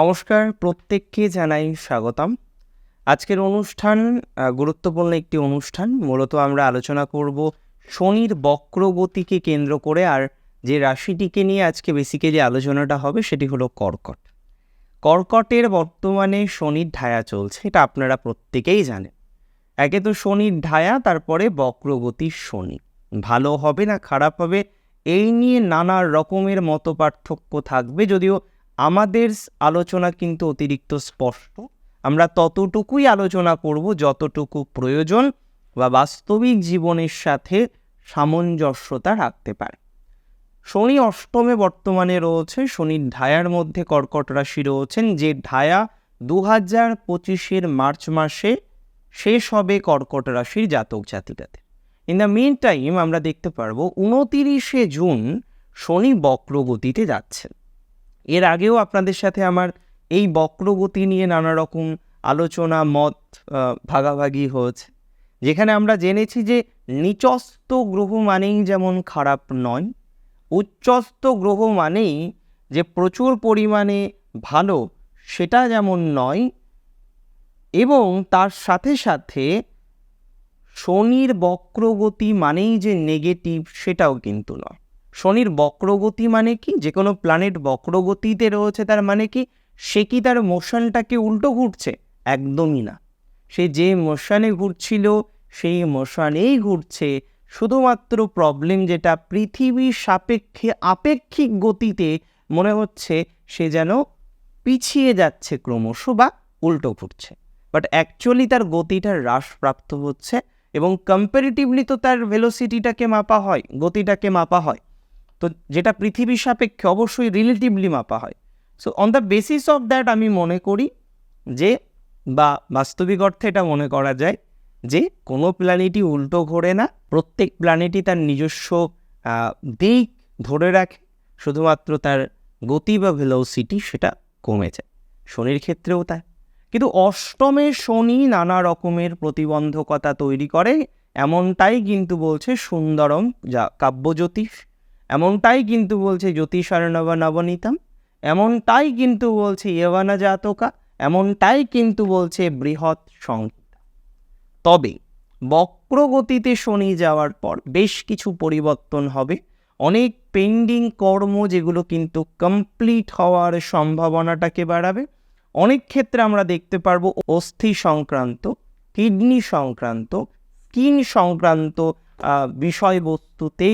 নমস্কার, প্রত্যেককে জানাই স্বাগতম। আজকের অনুষ্ঠান গুরুত্বপূর্ণ একটি অনুষ্ঠান। মূলত আমরা আলোচনা করব শনির বক্রগতিকে কেন্দ্র করে আর যে রাশিটিকে নিয়ে আজকে বেসিক্যালি আলোচনাটা হবে সেটি হলো কর্কট। কর্কটের বর্তমানে শনির ঢায়া চলছে, এটা আপনারা প্রত্যেকেই জানেন। একে তো শনির ঢায়া তারপরে বক্রগতির শনি। ভালো হবে না খারাপ হবে, এই নিয়ে নানা রকমের মত পার্থক্য থাকবে, যদিও আমাদের আলোচনা কিন্তু অতিরিক্ত স্পষ্ট। আমরা ততটুকুই আলোচনা করব যতটুকু প্রয়োজন বা বাস্তবিক জীবনের সাথে সামঞ্জস্যতা রাখতে পারে। শনি অষ্টমে বর্তমানে রয়েছে, শনির ঢায়ার মধ্যে কর্কট রাশি রয়েছেন, যে ঢায়া দু হাজার পঁচিশের মার্চ মাসে শেষ হবে কর্কট রাশির জাতক জাতিকাতে। ইন দ্য মেন টাইম আমরা দেখতে পারব উনতিরিশে জুন শনি বক্রগতিতে যাচ্ছেন। এর আগেও আপনাদের সাথে আমার এই বক্রগতি নিয়ে নানা রকম আলোচনা, মত ভাগাভাগি হয়েছে। যেখানে আমরা জেনেছি যে নিচস্থ গ্রহ মানেই যেমন খারাপ নয়, উচ্চস্থ গ্রহ মানেই যে প্রচুর পরিমাণে ভালো সেটা যেমন নয় এবং তার সাথে সাথে শনির বক্রগতি মানেই যে নেগেটিভ সেটাও কিন্তু নয়। শনির বক্রগতি মানে কি? যে কোনো প্ল্যানেট বক্রগতিতে রয়েছে তার মানে কি? সে কি তার মোশনটাকে উল্টো ঘুরছে? একদমই না। সে যে মোশনে ঘুরছিল, সেই মোশনেই ঘুরছে। শুধুমাত্র প্রবলেম যেটা, পৃথিবীর সাপেক্ষে আপেক্ষিক গতিতে মনে হচ্ছে সে যেন পিছিয়ে যাচ্ছে ক্রমশ বা উল্টো ঘুরছে। বাট অ্যাকচুয়ালি তার গতিটা হ্রাসপ্রাপ্ত হচ্ছে এবং কম্পারেটিভলি তো তার ভেলোসিটিটাকে মাপা হয়, গতিটাকে মাপা হয়। তো যেটা পৃথিবীর সাপেক্ষে অবশ্যই রিলেটিভলি মাপা হয়। So on the basis of that আমি মনে করি যে, বা বাস্তবিক অর্থে এটা মনে করা যায় যে, কোনো প্ল্যানেটই উল্টো ঘোরে না, প্রত্যেক প্ল্যানেটই তার নিজস্ব দিক ধরে রাখে, শুধুমাত্র তার গতি বা ভেলোসিটি সেটা কমে যায়। শনির ক্ষেত্রেও তাই। কিন্তু অষ্টমে শনি নানা রকমের প্রতিবন্ধকতা তৈরি করে, এমনটাই কিন্তু বলছে সুন্দরম, যা কাব্যজ্যোতিষ। এমনটাই কিন্তু বলছে জ্যোতিষারণব নবনীতম, এমনটাই কিন্তু বলছে ইয়বানা জাতকা, এমনটাই কিন্তু বলছে বৃহৎ সংহিতা। তবে বক্রগতিতে শনি যাওয়ার পর বেশ কিছু পরিবর্তন হবে। অনেক পেন্ডিং কর্ম যেগুলো কিন্তু কমপ্লিট হওয়ার সম্ভাবনাটাকে বাড়াবে। অনেক ক্ষেত্রে আমরা দেখতে পারব অস্থি সংক্রান্ত, কিডনি সংক্রান্ত, স্কিন সংক্রান্ত বিষয়বস্তুতে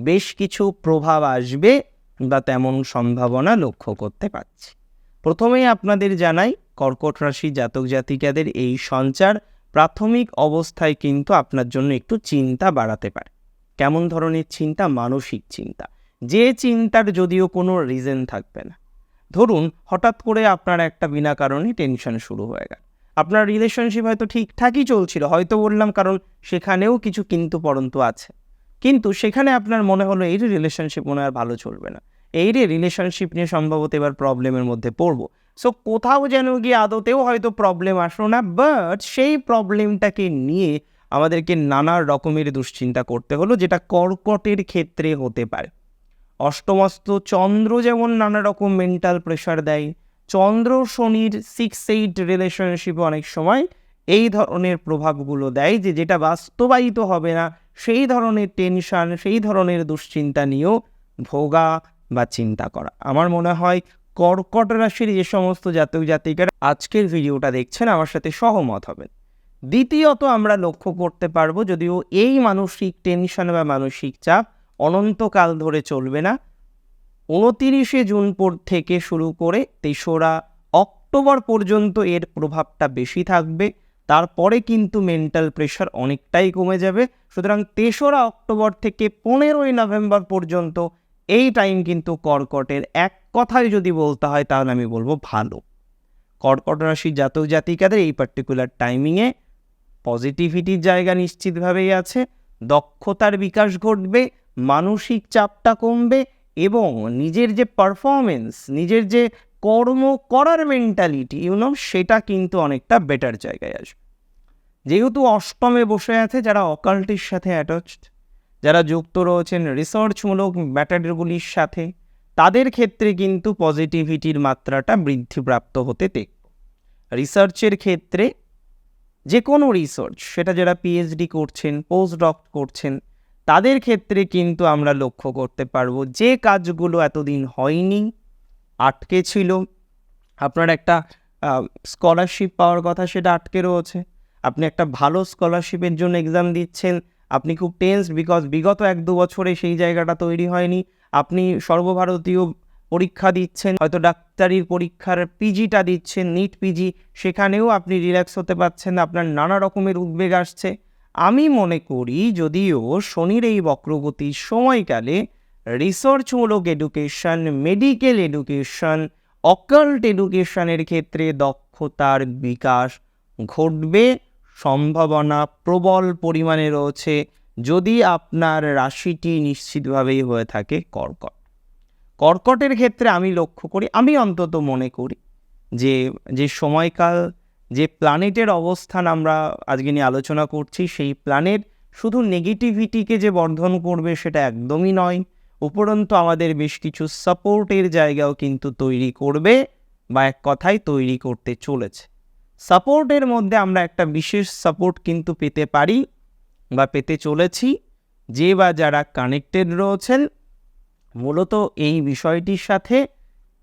বেশ কিছু প্রভাব আসবে বা তেমন সম্ভাবনা লক্ষ্য করতে পারছি। প্রথমেই আপনাদের জানাই, কর্কট রাশি জাতক জাতিকাদের এই সঞ্চার প্রাথমিক অবস্থায় কিন্তু আপনার জন্য একটু চিন্তা বাড়াতে পারে। কেমন ধরনের চিন্তা? মানসিক চিন্তা। যে চিন্তার যদিও কোনো রিজন থাকবে না। ধরুন, হঠাৎ করে আপনার একটা বিনা কারণে টেনশন শুরু হয়ে গেল। আপনার রিলেশনশিপ হয়তো ঠিকঠাকই চলছিল, হয়তো বললাম কারণ সেখানেও কিছু কিন্তু পরন্তু আছে। কিন্তু সেখানে আপনার মনে হলো এই রিলেশনশিপ মনে আর ভালো চলবে না। এই রে রিলেশনশিপ নিয়ে সম্ভবত এবার প্রবলেমের মধ্যে পড়ব। সো কোথাও যেন গিয়ে আদতেও হয়তো প্রবলেম আসলো না বাট সেই প্রবলেমটাকে নিয়ে আমাদেরকে নানা রকমের দুশ্চিন্তা করতে হলো, যেটা কর্কটের ক্ষেত্রে হতে পারে। অষ্টমস্ত চন্দ্র যেমন নানা রকম মেন্টাল প্রেশার দেয়, চন্দ্র, শনির সিক্স এইট রিলেশনশিপে অনেক সময় এই ধরনের প্রভাবগুলো দেয় যে যেটা বাস্তবায়িত হবে না সেই ধরনের টেনশন সেই ধরনের দুশ্চিন্তা নিয়েও ভোগা বা চিন্তা করা। আমার মনে হয় কর্কট রাশির যে সমস্ত জাতক জাতিকারা আজকের ভিডিওটা দেখছেন, আমার সাথে সহমত হবেন। দ্বিতীয়ত আমরা লক্ষ্য করতে পারব যদিও এই মানসিক টেনশন বা মানসিক চাপ অনন্তকাল ধরে চলবে না। উনতিরিশে জুন পর থেকে শুরু করে তেসরা অক্টোবর পর্যন্ত এর প্রভাবটা বেশি থাকবে। তারপরে কিন্তু মেন্টাল প্রেশার অনেকটাই কমে যাবে। সুতরাং তেসরা অক্টোবর থেকে পনেরোই নভেম্বর পর্যন্ত এই টাইম কিন্তু কর্কটের এক কথায় যদি বলতে হয়, তাহলে আমি বলব ভালো। কর্কট রাশির জাতক জাতিকাদের এই পার্টিকুলার টাইমিংয়ে পজিটিভিটির জায়গা নিশ্চিতভাবেই আছে, দক্ষতার বিকাশ ঘটবে, মানসিক চাপটা কমবে এবং নিজের যে পারফরমেন্স নিজের যে কর্ম করার মেন্টালিটি ইউনো সেটা কিন্তু অনেকটা বেটার জায়গায় আসবে। যেহেতু অষ্টমে বসে আছে, যারা অকাল্টির সাথে অ্যাটাচড যারা যুক্ত রয়েছেন রিসার্চমূলক ম্যাটারগুলির সাথে, তাদের ক্ষেত্রে কিন্তু পজিটিভিটির মাত্রাটা বৃদ্ধিপ্রাপ্ত হতে দেখব রিসার্চের ক্ষেত্রে যে কোনো রিসার্চ সেটা যারা পিএইচডি করছেন পোস্ট ডক করছেন, তাদের ক্ষেত্রে কিন্তু আমরা লক্ষ্য করতে পারব যে কাজগুলো এতদিন হয়নি আটকে ছিল। আপনার একটা স্কলারশিপ পাওয়ার কথা সেটা আটকে রয়েছে। আপনি একটা ভালো স্কলারশিপের জন্য এক্সাম দিচ্ছেন। আপনি খুব টেন্স বিকজ বিগত এক দু বছরে সেই জায়গাটা তৈরি হয়নি। আপনি সর্বভারতীয় পরীক্ষা দিচ্ছেন, হয়তো ডাক্তারির পরীক্ষার পিজিটা দিচ্ছেন নিট পিজি সেখানেও আপনি রিল্যাক্স হতে পারছেন আপনার নানা রকমের উদ্বেগ আসছে। আমি মনে করি যদিও শনির এই বক্রগতির সময়কালে রিসার্চমূলক এডুকেশন মেডিকেল এডুকেশন অকাল্ট এডুকেশনের ক্ষেত্রে দক্ষতার বিকাশ ঘটবে, সম্ভাবনা প্রবল পরিমাণে রয়েছে যদি আপনার রাশিটি নিশ্চিতভাবেই হয়ে থাকে কর্কট। কর্কটের ক্ষেত্রে আমি লক্ষ্য করি, আমি অন্তত মনে করি যে যে সময়কাল, যে প্ল্যানেটের অবস্থান আমরা আজকে নিয়ে আলোচনা করছি, সেই প্ল্যানেট শুধু নেগেটিভিটিকে যে বর্ধন করবে সেটা একদমই নয়। উপরন্তু আমাদের বেশ কিছু সাপোর্টের জায়গাও কিন্তু তৈরি করবে বা এক কথায় তৈরি করতে চলেছে। সাপোর্টের মধ্যে আমরা একটা বিশেষ সাপোর্ট কিন্তু পেতে পারি বা পেতে চলেছি, যে বা যারা কানেক্টেড রয়েছেন। মূলত এই বিষয়টির সাথে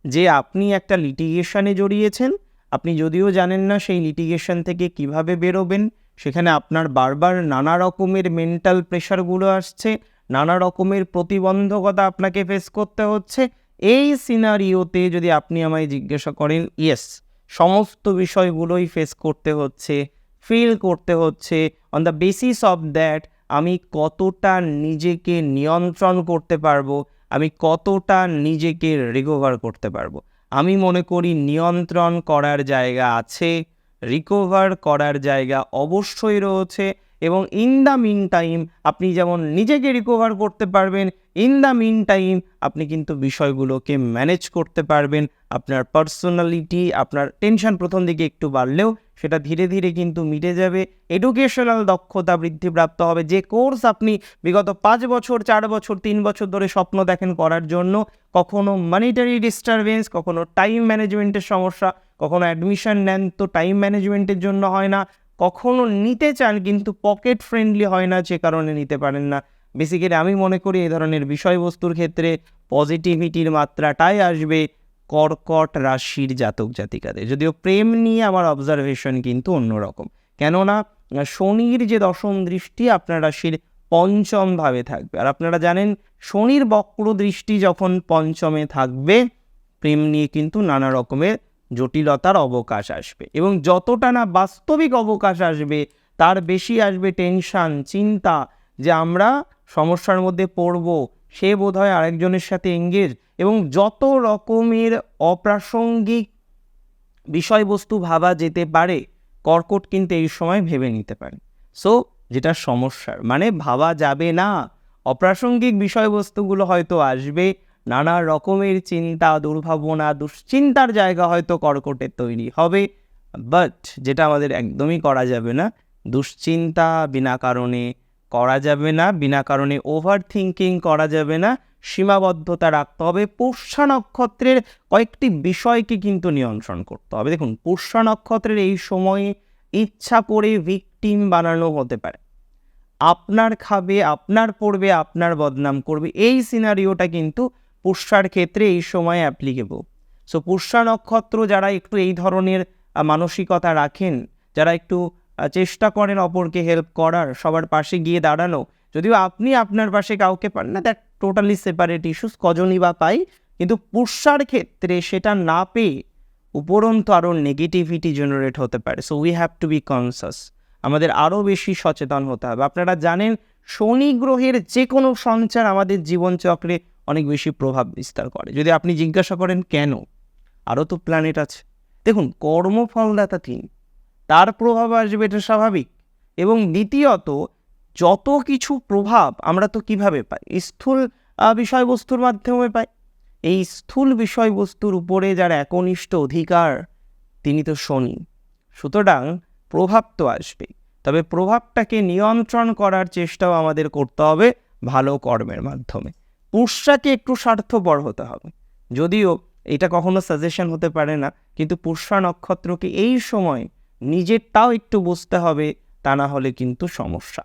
যে আপনি একটা লিটিগেশনে জড়িয়েছেন, আপনি যদিও জানেন না সেই লিটিগেশন থেকে কীভাবে বেরোবেন, সেখানে আপনার বারবার নানা রকমের মেন্টাল প্রেশারগুলো আসছে নানা রকমের প্রতিবন্ধকতা আপনাকে ফেস করতে হচ্ছে। এই সিনারিওতে যদি আপনি আমায় জিজ্ঞাসা করেন ইয়েস সমস্ত বিষয়গুলোই ফেস করতে হচ্ছে ফিল করতে হচ্ছে। On the basis of that আমি কতটা নিজেকে নিয়ন্ত্রণ করতে পারব? আমি কতটা নিজেকে রিকভার করতে পারব? আমি মনে করি নিয়ন্ত্রণ করার জায়গা আছে রিকভার করার জায়গা অবশ্যই রয়েছে। এবং ইন দ্য মিন টাইম আপনি যেমন নিজেকে রিকভার করতে পারবেন ইন দ্য মিন টাইম আপনি কিন্তু বিষয়গুলোকে ম্যানেজ করতে পারবেন। আপনার পার্সোনালিটি আপনার টেনশন প্রথম দিকে একটু বাড়লেও সেটা ধীরে ধীরে কিন্তু মিটে যাবে। এডুকেশনাল দক্ষতা বৃদ্ধিপ্রাপ্ত হবে। যে কোর্স আপনি বিগত পাঁচ বছর, চার বছর, তিন বছর ধরে স্বপ্ন দেখেন করার জন্য, কখনো মানিটারি ডিস্টারবেন্স কখনো টাইম ম্যানেজমেন্টের সমস্যা, কখনো অ্যাডমিশন নেন তো টাইম ম্যানেজমেন্টের জন্য হয় না। কখনো নিতে চান কিন্তু পকেট ফ্রেন্ডলি হয় না, যে কারণে নিতে পারেন না। বেসিক্যালি আমি মনে করি এই ধরনের বিষয়বস্তুর ক্ষেত্রে পজিটিভিটির মাত্রাটাই আসবে কর্কট রাশির জাতক জাতিকাদের। যদিও প্রেম নিয়ে আমার অবজারভেশন কিন্তু অন্যরকম। কেননা, শনির যে দশম দৃষ্টি আপনার রাশির পঞ্চম ভাবে থাকবে। আর আপনারা জানেন, শনির বক্র দৃষ্টি যখন পঞ্চমে থাকবে, প্রেম নিয়ে কিন্তু নানা রকমের জটিলতার অবকাশ আসবে এবং যতটা না বাস্তবিক অবকাশ আসবে, তার বেশি আসবে টেনশান চিন্তা যে আমরা সমস্যার মধ্যে পড়ব, সে বোধ হয় আরেকজনের সাথে এঙ্গেজ এবং যত রকমের অপ্রাসঙ্গিক বিষয়বস্তু ভাবা যেতে পারে, কর্কট কিন্তু এই সময় ভেবে নিতে পারে। সো যেটা সমস্যার মানে ভাবা যাবে না। অপ্রাসঙ্গিক বিষয়বস্তুগুলো হয়তো আসবে নানা রকমের চিন্তা, দুর্ভাবনা, দুশ্চিন্তার জায়গা হয়তো কর্কটের তৈরি হবে বাট যেটা আমাদের একদমই করা যাবে না, দুশ্চিন্তা বিনা কারণে করা যাবে না, বিনা কারণে ওভার থিঙ্কিং করা যাবে না, সীমাবদ্ধতা রাখতে হবে, পুষ্যা নক্ষত্রের কয়েকটি বিষয়কে কিন্তু নিয়ন্ত্রণ করতে হবে। দেখুন, পুষ্যা নক্ষত্রের এই সময়ে ইচ্ছা করে ভিকটিম বানানো হতে পারে। আপনার খাবে, আপনার পড়বে, আপনার বদনাম করবে, এই সিনারিওটা কিন্তু পুষ্যার ক্ষেত্রে এই সময় অ্যাপ্লিকেবল সো পুষ্যা নক্ষত্র যারা একটু এই ধরনের মানসিকতা রাখেন, যারা একটু চেষ্টা করেন অপরকে হেল্প করার, সবার পাশে গিয়ে দাঁড়ানো, যদিও আপনি আপনার পাশে কাউকে পান না দ্যাট টোটালি সেপারেট ইস্যুস কজনই বা পাই, কিন্তু পুষ্যার ক্ষেত্রে সেটা না পেয়ে উপরন্তু আরও নেগেটিভিটি জেনারেট হতে পারে। So we have to be conscious আমাদের আরও বেশি সচেতন হতে হবে। আপনারা জানেন, শনি গ্রহের যে কোনো সঞ্চার আমাদের জীবনচক্রে অনেক বেশি প্রভাব বিস্তার করে। যদি আপনি জিজ্ঞাসা করেন, কেন? আরও তো প্ল্যানেট আছে। দেখুন, কর্মফলদাতা তিনি। তার প্রভাব আসবে, এটা স্বাভাবিক। এবং দ্বিতীয়ত, যত কিছু প্রভাব আমরা তো কীভাবে পাই? স্থূল বিষয়বস্তুর মাধ্যমে পাই। এই স্থূল বিষয়বস্তুর উপরে যার একনিষ্ঠ অধিকার, তিনি তো শনি। সুতরাং প্রভাব তো আসবেই। তবে প্রভাবটাকে নিয়ন্ত্রণ করার চেষ্টাও আমাদের করতে হবে ভালো কর্মের মাধ্যমে। পুষ্যাকে একটু স্বার্থপর হতে হবে। যদিও এটা কখনো সাজেশন হতে পারে না, কিন্তু পুষ্যা নক্ষত্রকে এই সময় নিজেরটাও একটু বুঝতে হবে, তা না হলে কিন্তু সমস্যা।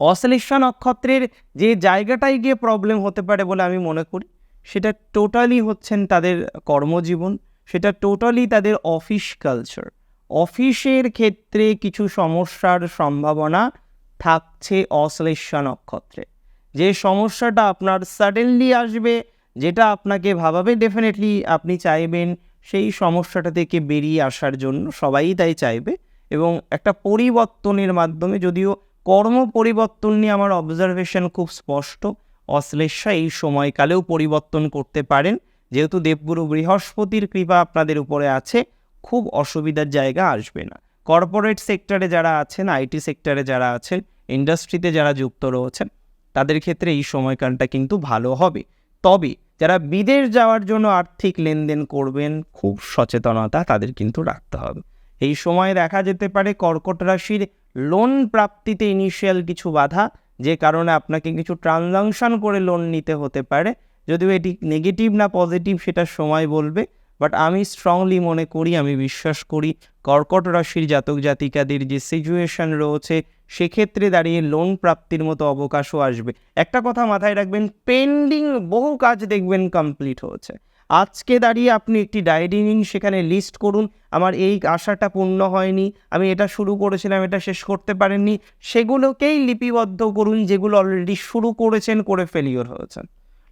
অশ্লেষা নক্ষত্রের যে জায়গাটায় গিয়ে প্রবলেম হতে পারে বলে আমি মনে করি, সেটা টোটালি হচ্ছেন তাদের কর্মজীবন, সেটা টোটালি তাদের অফিস কালচার অফিসের ক্ষেত্রে কিছু সমস্যার সম্ভাবনা থাকছে অশ্লেষা নক্ষত্রে। যে সমস্যাটা আপনার সাডেনলি আসবে, যেটা আপনাকে ভাবাবে ডেফিনেটলি আপনি চাইবেন সেই সমস্যাটা থেকে বেরিয়ে আসার জন্য সবাই তাই চাইবে। এবং একটা পরিবর্তনের মাধ্যমে যদিও কর্ম পরিবর্তন নিয়ে আমার অবজারভেশন খুব স্পষ্ট, অশ্লেষা এই সময়কালেও পরিবর্তন করতে পারেন। যেহেতু দেবগুরু বৃহস্পতির কৃপা আপনাদের উপরে আছে, খুব অসুবিধার জায়গা আসবে না। কর্পোরেট সেক্টরে যারা আছেন আইটি সেক্টরে যারা আছেন ইন্ডাস্ট্রিতে যারা যুক্ত রয়েছেন তাদের ক্ষেত্রে এই সময়কালটা কিন্তু ভালো হবে। তবে যারা বিদেশ যাওয়ার জন্য আর্থিক লেনদেন করবেন, খুব সচেতনতা তাদের কিন্তু রাখতে হবে। এই সময় দেখা যেতে পারে কর্কট রাশির লোন প্রাপ্তিতে ইনিশিয়াল কিছু বাধা, যে কারণে আপনাকে কিছু ট্রানজাকশন করে লোন নিতে হতে পারে। যদিও এটি নেগেটিভ না পজিটিভ সেটা সময় বলবে বাট আমি স্ট্রংলি মনে করি, আমি বিশ্বাস করি কর্কট রাশির জাতক জাতিকাদের যে সিচুয়েশন রয়েছে সেক্ষেত্রে দাঁড়িয়ে লোন প্রাপ্তির মতো অবকাশও আসবে। একটা কথা মাথায় রাখবেন পেন্ডিং বহু কাজ দেখবেন কমপ্লিট হয়েছে। আজকে দাঁড়িয়ে আপনি একটি ডায়েরি নিন, সেখানে লিস্ট করুন, আমার এই আশাটা পূর্ণ হয়নি, আমি এটা শুরু করেছিলাম, এটা শেষ করতে পারেননি। সেগুলোকেই লিপিবদ্ধ করুন, যেগুলো অলরেডি শুরু করেছেন, করে ফেলিওর হয়েছেন।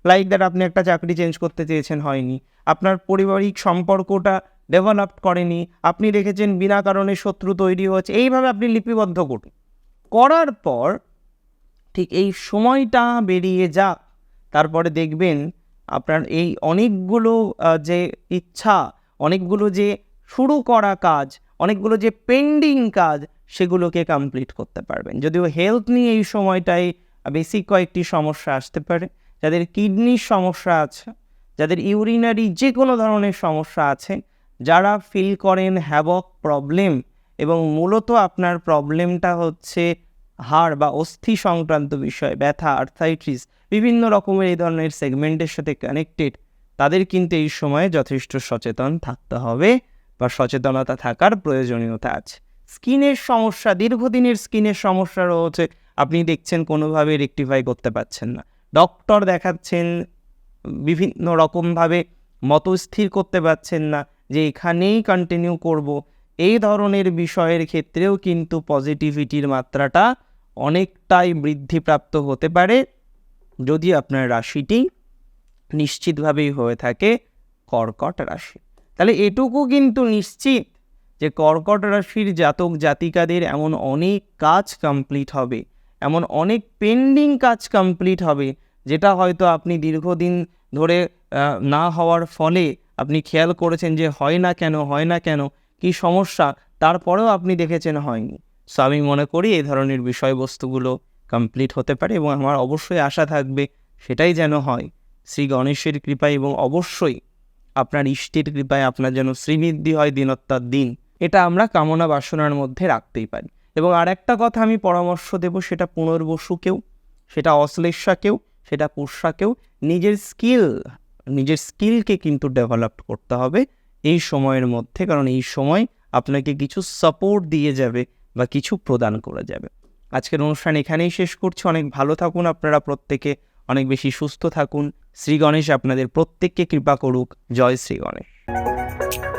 লাইক দ্যাট আপনি একটা চাকরি চেঞ্জ করতে চেয়েছেন, হয়নি। আপনার পারিবারিক সম্পর্কটা ডেভেলপ করেনি, আপনি দেখেছেন বিনা কারণে শত্রু তৈরি হয়েছে। এইভাবে আপনি লিপিবদ্ধ করুন। করার পর ঠিক এই সময়টা বেরিয়ে যাক তারপরে দেখবেন আপনার এই অনেকগুলো যে ইচ্ছা, অনেকগুলো যে শুরু করা কাজ, অনেকগুলো যে পেন্ডিং কাজ, সেগুলোকে কমপ্লিট করতে পারবেন। যদিও হেলথ নিয়ে এই সময়টায় বেসিক কয়েকটি সমস্যা আসতে পারে। যাদের কিডনির সমস্যা আছে, যাদের ইউরিনারি যে কোনো ধরনের সমস্যা আছে, যারা ফিল করেন হ্যাবক প্রবলেম এবং মূলত আপনার প্রবলেমটা হচ্ছে হাড় বা অস্থি সংক্রান্ত বিষয়, ব্যথা আর্থাইটিস বিভিন্ন রকমের এই ধরনের সেগমেন্টের সাথে কানেক্টেড তাদের কিন্তু এই সময়ে যথেষ্ট সচেতন থাকতে হবে বা সচেতনতা থাকার প্রয়োজনীয়তা আছে। স্কিনের সমস্যা, দীর্ঘদিনের স্কিনের সমস্যা রয়েছে, আপনি দেখছেন কোনোভাবে রেকটিফাই করতে পারছেন না। ডক্টর দেখাচ্ছেন, বিভিন্ন রকমভাবে মতস্থির করতে পারছেন না যে এখানেই কন্টিনিউ করব এই ধরনের বিষয়ের ক্ষেত্রেও কিন্তু পজিটিভিটির মাত্রাটা অনেকটাই বৃদ্ধিপ্রাপ্ত হতে পারে যদি আপনার রাশিটি নিশ্চিতভাবেই হয়ে থাকে কর্কট রাশি। তাহলে এটুকু কিন্তু নিশ্চিত যে কর্কট রাশির জাতক জাতিকাদের এমন অনেক কাজ কমপ্লিট হবে, এমন অনেক পেন্ডিং কাজ কমপ্লিট হবে, যেটা হয়তো আপনি দীর্ঘদিন ধরে না হওয়ার ফলে আপনি খেয়াল করেছেন যে হয় না কেন, হয় না কেন কি সমস্যা? তারপরেও আপনি দেখেছেন হয়নি। সো আমি মনে করি এই ধরনের বিষয়বস্তুগুলো কমপ্লিট হতে পারে এবং আমার অবশ্যই আশা থাকবে সেটাই যেন হয়। শ্রী গণেশের কৃপায় এবং অবশ্যই আপনার ইষ্টের কৃপায় আপনার যেন শ্রীবৃদ্ধি হয় দিনত্তার দিন। এটা আমরা কামনা বাসনার মধ্যে রাখতেই পারি। এবং আর একটা কথা আমি পরামর্শ দেব, সেটা পুনর্বসুকেও, সেটা অশ্লেষাকেও, সেটা পুষ্যাকেও নিজের স্কিল নিজের স্কিলকে কিন্তু ডেভেলপ করতে হবে। এই সময়ের মধ্যে, কারণ এই সময় আপনাকে কিছু সাপোর্ট দিয়ে যাবে বা কিছু প্রদান করা যাবে। আজকের অনুষ্ঠান এখানেই শেষ করছি। অনেক ভালো থাকুন আপনারা প্রত্যেকে। অনেক বেশি সুস্থ থাকুন। শ্রী গণেশ আপনাদের প্রত্যেককে কৃপা করুক। জয় শ্রী গণেশ।